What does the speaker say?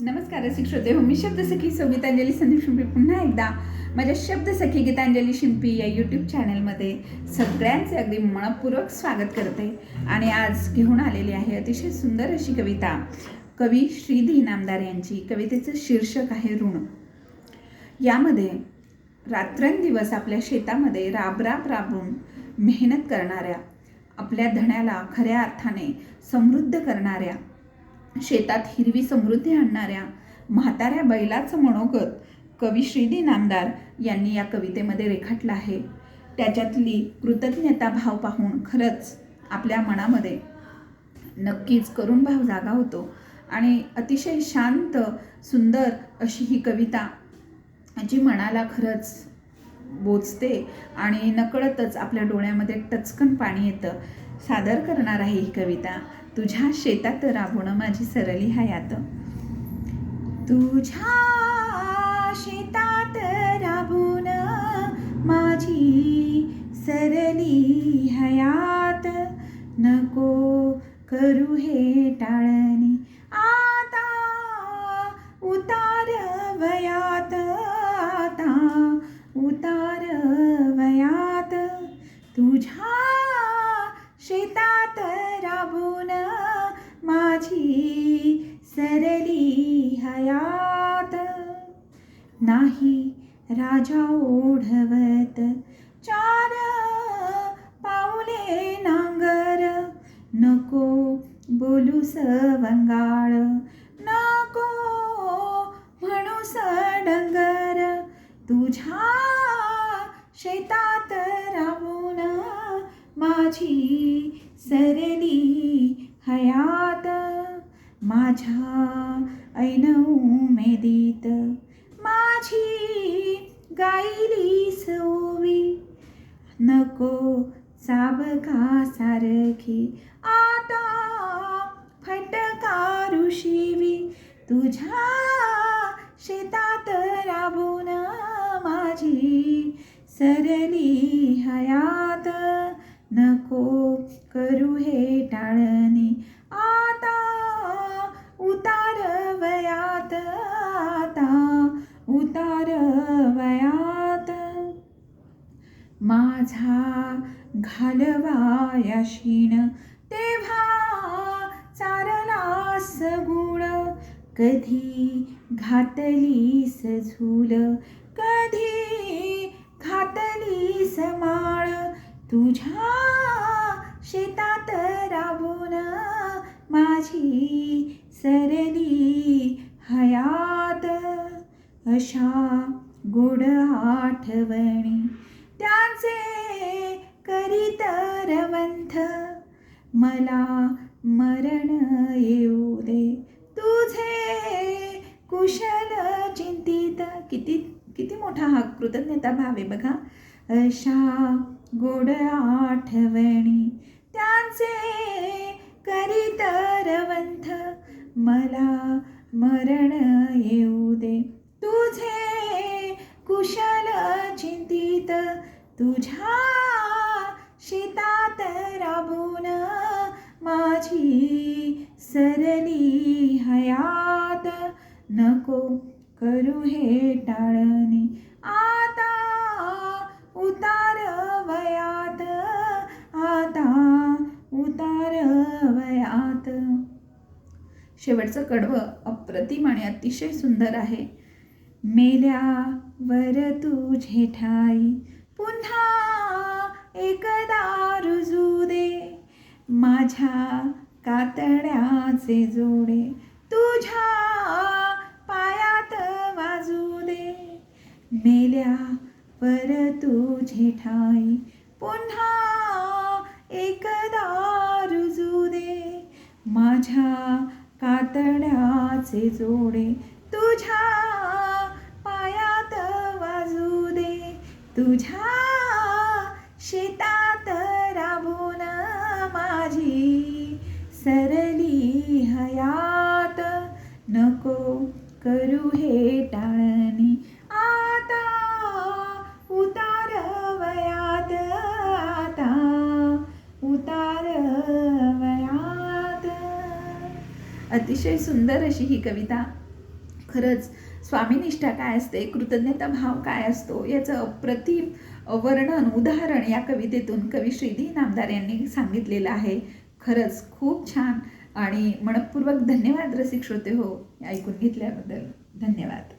नमस्कार रसिक श्रोते. हो मी शब्दसखी सौ गीतांजली संदीप शिंपी. पुन्हा एकदा माझ्या शब्दसखी गीतांजली शिंपी या यूट्यूब चॅनलमध्ये सगळ्यांचे अगदी मनपूर्वक स्वागत करते. आणि आज घेऊन आलेली आहे अतिशय सुंदर अशी कविता. कवी श्रीधी नामदार यांची. कवितेचं शीर्षक आहे ऋण. यामध्ये रात्रंदिवस आपल्या शेतामध्ये राबराब राबून मेहनत करणाऱ्या आपल्या धण्याला खऱ्या अर्थाने समृद्ध करणाऱ्या शेतात हिरवी समृद्धी आणणाऱ्या म्हाताऱ्या बैलाचं मनोगत कवी श्रीदी नामदार यांनी या कवितेमध्ये रेखाटलं आहे. त्याच्यातली कृतज्ञता भाव पाहून खरंच आपल्या मनामध्ये नक्कीच करुण भाव जागा होतो आणि अतिशय शांत सुंदर अशी ही कविता जी मनाला खरंच बोचते आणि नकळतच आपल्या डोळ्यामध्ये टचकन पाणी येतं. सादर करणार आहे ही कविता. तुझ्या शेतात राबून माझी सरली हयात. तुझ्या शेतात राबून माझी सरली हयात. नको करू हे टाळणी आता उतार वयात आता उतार वयात. तुझ्या ही हयात. नाही राजा ओढवत. चार पाऊले नांगर. नको बोलू वंगाळ नको म्हणू डंगर तुझ्या शेतात राहून माझी सरली हयात. माझ्या ऐन उमेदीत माझी गायली सोवी. नको चाबका सारखी आता फटका ऋषीवी तुझ्या शेतात राबून माझी सरली हयात. नको करू हे टाळणी आता उतार वयात आता उतार वयात माझा घालवा तेव्हा चारलास गुण कधी घातलीस झूल कधी घातलीस माळ. तुझ्या शेतात राबून माझी सरली हयात. अशा गोड आठवणी त्याचे करीत रवंथ मला मरण येऊ दे. तुझे कुशल चिंतित किती किती मोठा हा कृतज्ञता भावे बघा. अशा गोड आठवणी त्यांचे करीत रवंथ मला मरण येऊ दे. तुझे कुशल चिंतित तुझ्या शेतात राबून माझी सरली हयात. नको करू हे टाळ. शेवटचं कडवं अप्रतिम आणि अतिशय सुंदर आहे. मेल्यावर तुझे ठाई पुन्हा एकदा रुजू दे. माझ्या कातड्याचे जोडे तुझ्या पायात वाजू दे. मेल्या वर तुझे ठाई पुन्हा एकदा रुजू दे. माझ्या कातड्याचे जोडे तुझ्या पायात वाजू दे. तुझ्या शेतात राबून माझी सरली हयात नको करू हे टाळ अतिशय सुंदर अशी ही कविता. खरंच स्वामीनिष्ठा काय असते? कृतज्ञता भाव काय असतो? याचं अप्रतिम वर्णन उदाहरण या कवितेतून कवी श्रीधी नामदार यांनी सांगितलेलं आहे. खरंच खूप छान आणि मनपूर्वक धन्यवाद रसिक श्रोते हो. ऐकून घेतल्याबद्दल धन्यवाद.